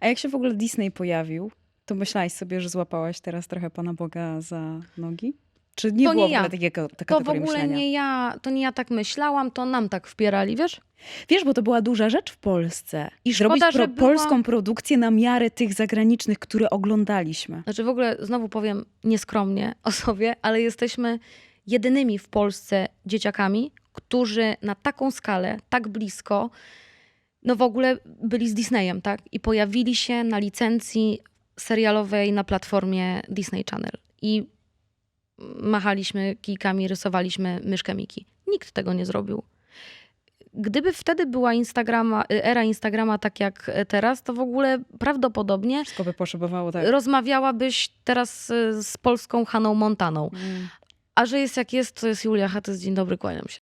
A jak się w ogóle Disney pojawił, to myślałaś sobie, że złapałaś teraz trochę Pana Boga za nogi? Czy nie To było nie w ogóle ja. takiego To w ogóle myślenia? nie ja, to nie ja tak myślałam, to nam tak wpierali, wiesz? Wiesz, bo to była duża rzecz w Polsce. I zrobić pro, była- polską produkcję na miarę tych zagranicznych, które oglądaliśmy. Znaczy w ogóle, znowu powiem nieskromnie o sobie, ale jesteśmy jedynymi w Polsce dzieciakami, którzy na taką skalę, tak blisko, no w ogóle byli z Disneyem, tak? I pojawili się na licencji serialowej na platformie Disney Channel. I machaliśmy kijkami, rysowaliśmy myszkę Miki. Nikt tego nie zrobił. Gdyby wtedy była Instagrama, era Instagrama tak jak teraz, to w ogóle prawdopodobnie Wszystko by tak. rozmawiałabyś teraz y, z polską Haną Montaną. Mm. A że jest jak jest, to jest Julia H. to jest dzień dobry, kłaniam się.